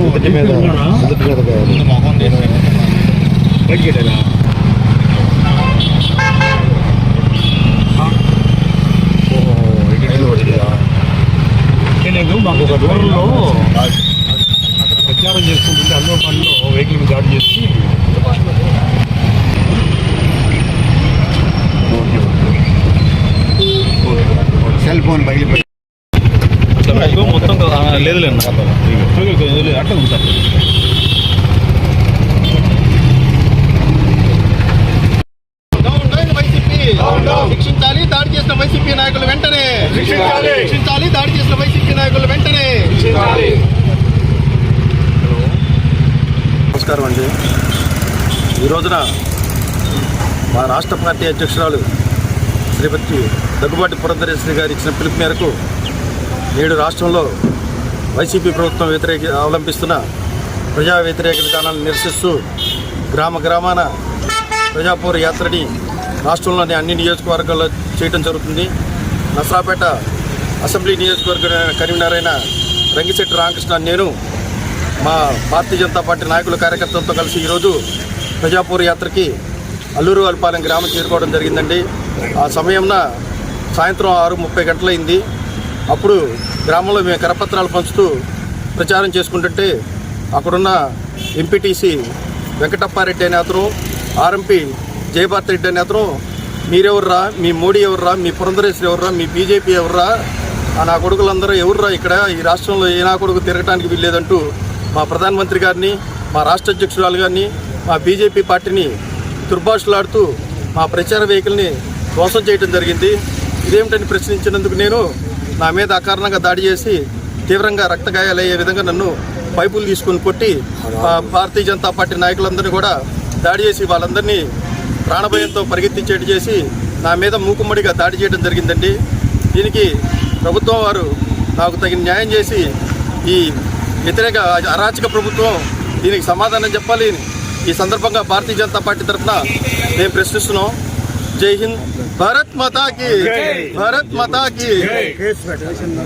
నుదుటి మీద నుదుటి మీద గాయాలు. ఓహో, ఇది పడిందా? నేను మాకు ఒక దూరంలో అక్కడ ప్రచారం చేసుకుంటుంటే అన్నో పనిలో వెహికల్ దాడి చేసి సెల్ ఫోన్ పగిలిపోయి మొత్తం లేదులేండి అట్లా ఉంటారు డౌన్ డౌన్ వైసీపీ శిక్షించాలి దాడి చేసిన వైసీపీ నాయకులు వెంటనే. శిక్షించాలి దాడి చేసిన వైసీపీ నాయకులు వెంటనే. నమస్కారం అండి. ఈ రోజున మా రాష్ట్ర పార్టీ అధ్యక్షురాలు శ్రీమతి దగ్గుబాటి పురంధరేశ్వరి గారు ఇచ్చిన పిలుపు మేరకు నేడు రాష్ట్రంలో వైసీపీ ప్రభుత్వం వ్యతిరేక అవలంబిస్తున్న ప్రజా వ్యతిరేక విధానాలను నిరసిస్తూ గ్రామ గ్రామాన ప్రజాపూర్ యాత్రని రాష్ట్రంలోని అన్ని నియోజకవర్గాల్లో చేయడం జరుగుతుంది. నసరాపేట అసెంబ్లీ నియోజకవర్గ కన్వీనర్ రంగిశెట్టి రామకృష్ణ నేను మా భారతీయ జనతా పార్టీ నాయకుల కార్యకర్తలతో కలిసి ఈరోజు ప్రజాపూర్ యాత్రకి అల్లూరు అల్పాలెం గ్రామం చేరుకోవడం జరిగిందండి. ఆ సమయంన సాయంత్రం ఆరు ముప్పై గంటలైంది. అప్పుడు గ్రామంలో మేము కరపత్రాలు పంచుతూ ప్రచారం చేసుకుంటుంటే అక్కడున్న ఎంపీటీసీ వెంకటప్పారెడ్డి అనే అతను ఆర్ఎంపీ జయభారత్ రెడ్డి అనే అతను మీరెవర్రా మీ మోడీ ఎవర్రా మీ పురంధరేశ్వరి ఎవర్రా మీ బీజేపీ ఎవర్రా నా కొడుకులందరూ ఎవర్రా ఇక్కడ? ఈ రాష్ట్రంలో ఏ నా కొడుకు తిరగటానికి వీల్లేదంటూ మా ప్రధానమంత్రి గారిని మా రాష్ట్ర అధ్యక్షురాలు గారిని మా బీజేపీ పార్టీని దుర్భాషలాడుతూ మా ప్రచార వెహికల్ని ధ్వంసం చేయడం జరిగింది. ఇదేమిటని ప్రశ్నించినందుకు నేను నా మీద అకారణంగా దాడి చేసి తీవ్రంగా రక్తగాయాలయ్యే విధంగా నన్ను పైపులు తీసుకొని కొట్టి భారతీయ జనతా పార్టీ నాయకులందరినీ కూడా దాడి చేసి వాళ్ళందరినీ ప్రాణభయంతో పరిగెత్తించేటి చేసి నా మీద మూకుమ్మడిగా దాడి చేయడం జరిగిందండి. దీనికి ప్రభుత్వం వారు నాకు తగిన న్యాయం చేసి ఈ వ్యతిరేక అరాచక ప్రభుత్వం దీనికి సమాధానం చెప్పాలి. ఈ సందర్భంగా భారతీయ జనతా పార్టీ తరఫున మేము ప్రశ్నిస్తున్నాం. జై హింద్ భారత్ మాతాకి భారత్ మాతాకి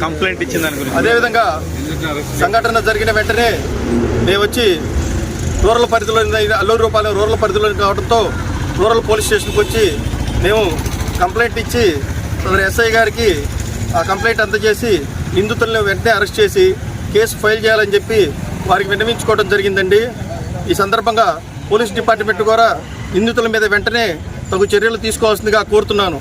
కంప్లైంట్ దాని గురించి. అదేవిధంగా సంఘటన జరిగిన వెంటనే మేము వచ్చి రూరల్ పరిధిలో అల్లూరు రూపాయలు రూరల్ పరిధిలో కావడంతో రూరల్ పోలీస్ స్టేషన్కి వచ్చి మేము కంప్లైంట్ ఇచ్చి ఎస్ఐ గారికి ఆ కంప్లైంట్ అందజేసి నిందితులను వెంటనే అరెస్ట్ చేసి కేసు ఫైల్ చేయాలని చెప్పి వారికి విన్నవించుకోవడం జరిగిందండి. ఈ సందర్భంగా పోలీస్ డిపార్ట్మెంట్ కూడా నిందితుల మీద వెంటనే తగు చర్యలు తీసుకోవాల్సిందిగా కోరుతున్నాను.